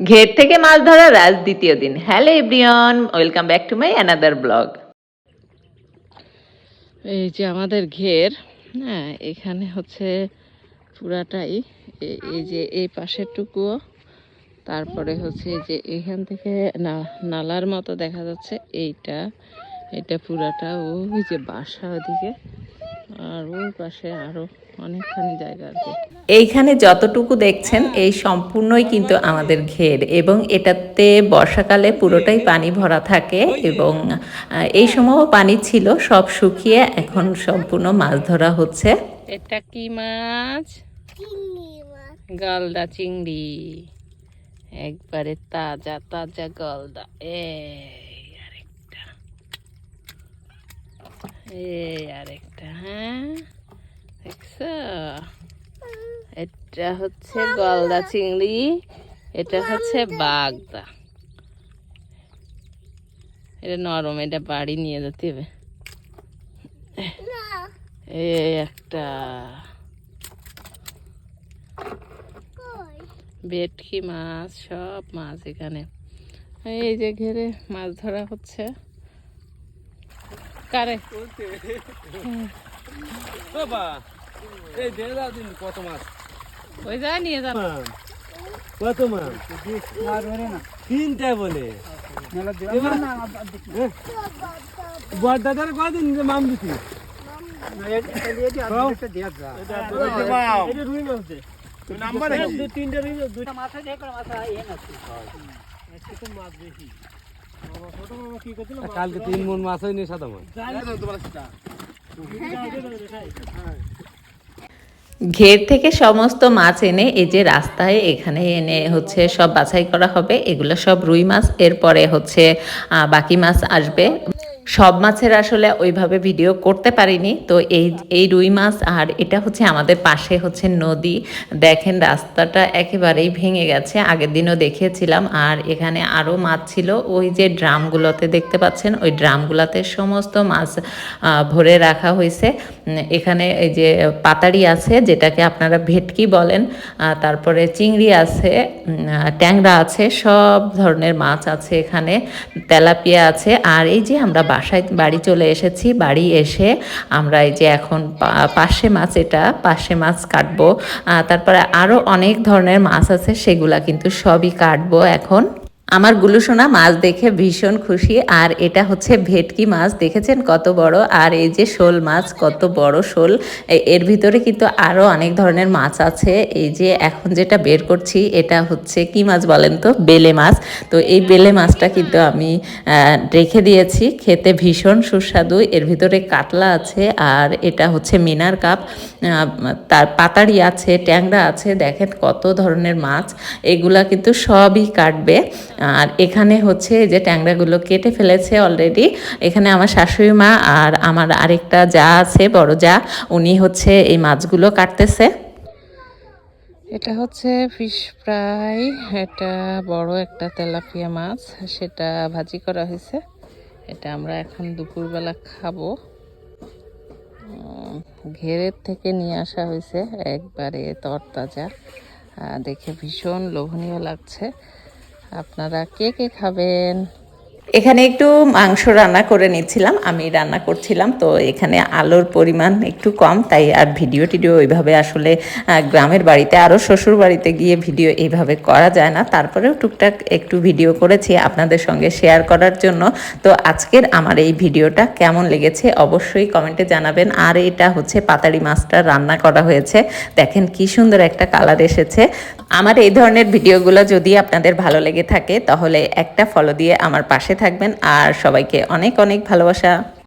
ঘের থেকে মাছ ধরা রাজ দ্বিতীয় দিন। Hello everyone welcome back to my another blog এই যে আমাদের ঘের হ্যাঁ এখানে হচ্ছে পুরাটাই। এই যে এই পাশের টুকুও তারপরে হচ্ছে যে এখান থেকে নালার মতো দেখা যাচ্ছে। এইটা এটা পুরাটা ওই যে বাসা ওদিকে। আর ওই পাশে আরও অনেকখানি জায়গা এইখানে যতটুকু দেখছেন এই সম্পূর্ণই কিন্তু আমাদের ঘের এবং এটাতে বর্ষাকালে পুরোটাই পানি ভরা থাকে এবং এই সময়ও পানি ছিল সব শুকিয়ে এখন সম্পূর্ণ মাছ ধরা হচ্ছে। এটা কি মাছ? গলদা চিংড়ি। একবারে তাজা তাজা গলদা। এই আরেকটা। এই আরেকটা। হ্যাঁ দেখছ? এটা হচ্ছে গলদা চিংড়ি এটা হচ্ছে বাগদা। এটা নরম এটা বাড়ি নিয়ে যেতে হবে। এই একটা। ভেটকি মাছ সব মাছ এখানে। এই যে ঘেরে মাছ ধরা হচ্ছে। কারে? বাবা এই দেড় দিন কত মাছ ওই যা নিয়ে যান কত মাছ তিনটা বলে। বড় দাদার কদিন যে মাম দিতি কালকে তিন মন মাছ হয়নি, সাদা ঘের থেকে সমস্ত মাছ এনে এই যে রাস্তায় এখানে এনে হচ্ছে সব বাছাই করা হবে, এগুলো সব রুই মাছ, এরপরে হচ্ছে বাকি মাছ আসবে। সব মাছের আসলে ওইভাবে ভিডিও করতে পারিনি। তো এই এই রুই মাছ আর এটা হচ্ছে আমাদের পাশে হচ্ছে নদী। দেখেন রাস্তাটা একেবারেই ভেঙে গেছে। আগের দিনও দেখিয়েছিলাম। আর এখানে আরও মাছ ছিল। ওই যে ড্রামগুলোতে দেখতে পাচ্ছেন, ওই ড্রামগুলোতে সমস্ত মাছ ভরে রাখা হয়েছে এখানে এই যে পাতাড়ি আছে, যেটাকে আপনারা ভেটকি বলেন তারপরে চিংড়ি আছে ট্যাংরা আছে, সব ধরনের মাছ আছে এখানে। তেলাপিয়া আছে। আর এই যে আমরা বাসায় বাড়ি চলে এসেছি। বাড়ি এসে আমরা এই যে এখন পাশে মাছ এটা, পাশে মাছ কাটবো। তারপরে আরও অনেক ধরনের মাছ আছে, সেগুলা কিন্তু সবই কাটবো এখন। আমার গুলুসোনা মাছ দেখে ভীষণ খুশি, আর এটা হচ্ছে ভেটকি মাছ। দেখেছেন কত বড়? আর এই যে শোল মাছ, কত বড় শোল। এর ভিতরে কিন্তু আরও অনেক ধরনের মাছ আছে। এই যে এখন যেটা বের করছি, এটা হচ্ছে কি মাছ বলেন তো? বেলে মাছ। তো এই বেলে মাছটা কিন্তু আমি রেখে দিয়েছি। খেতে ভীষণ সুস্বাদু। এর ভিতরে কাতলা আছে, আর এটা হচ্ছে মিনার কাপ। তার পাতাড়ি আছে, ট্যাংরা আছে। দেখেন কত ধরনের মাছ। এগুলা কিন্তু সবই কাটবে। আর এখানে হচ্ছে যে ট্যাংরাগুলো কেটে ফেলেছে অলরেডি এখানে আমার শাশুড়ি মা আর আমার আরেকটা যা আছে, বড় যা, উনি হচ্ছে এই মাছগুলো কাটতেছে। এটা হচ্ছে ফিশ ফ্রাই এটা বড় একটা তেলাপিয়া মাছ, সেটা ভাজি করা হয়েছে। এটা আমরা এখন দুপুরবেলা খাব। ঘেরের থেকে নিয়ে আসা হয়েছে, একবারে তরতাজা। দেখে ভীষণ লোভনীয় লাগছে। আপনারা কে কে খাবেন? এখানে একটু মাংস রান্না করে নিচ্ছিলাম, আমি রান্না করছিলাম, তো এখানে আলোর পরিমাণ একটু কম, তাই আর ভিডিও টিডিও ওইভাবে আসলে গ্রামের বাড়িতে আরও শ্বশুর বাড়িতে গিয়ে ভিডিও এইভাবে করা যায় না। তারপরেও টুকটাক একটু ভিডিও করেছি আপনাদের সঙ্গে শেয়ার করার জন্য। তো আজকের আমার এই ভিডিওটা কেমন লেগেছে অবশ্যই কমেন্টে জানাবেন। আর এটা হচ্ছে পাতাড়ি মাছটা রান্না করা হয়েছে। দেখেন কি সুন্দর একটা কালার এসেছে। আমার এই ধরনের ভিডিওগুলো যদি আপনাদের ভালো লেগে থাকে, তাহলে একটা ফলো দিয়ে আমার পাশে থাকবেন আর সবাইকে অনেক অনেক ভালোবাসা।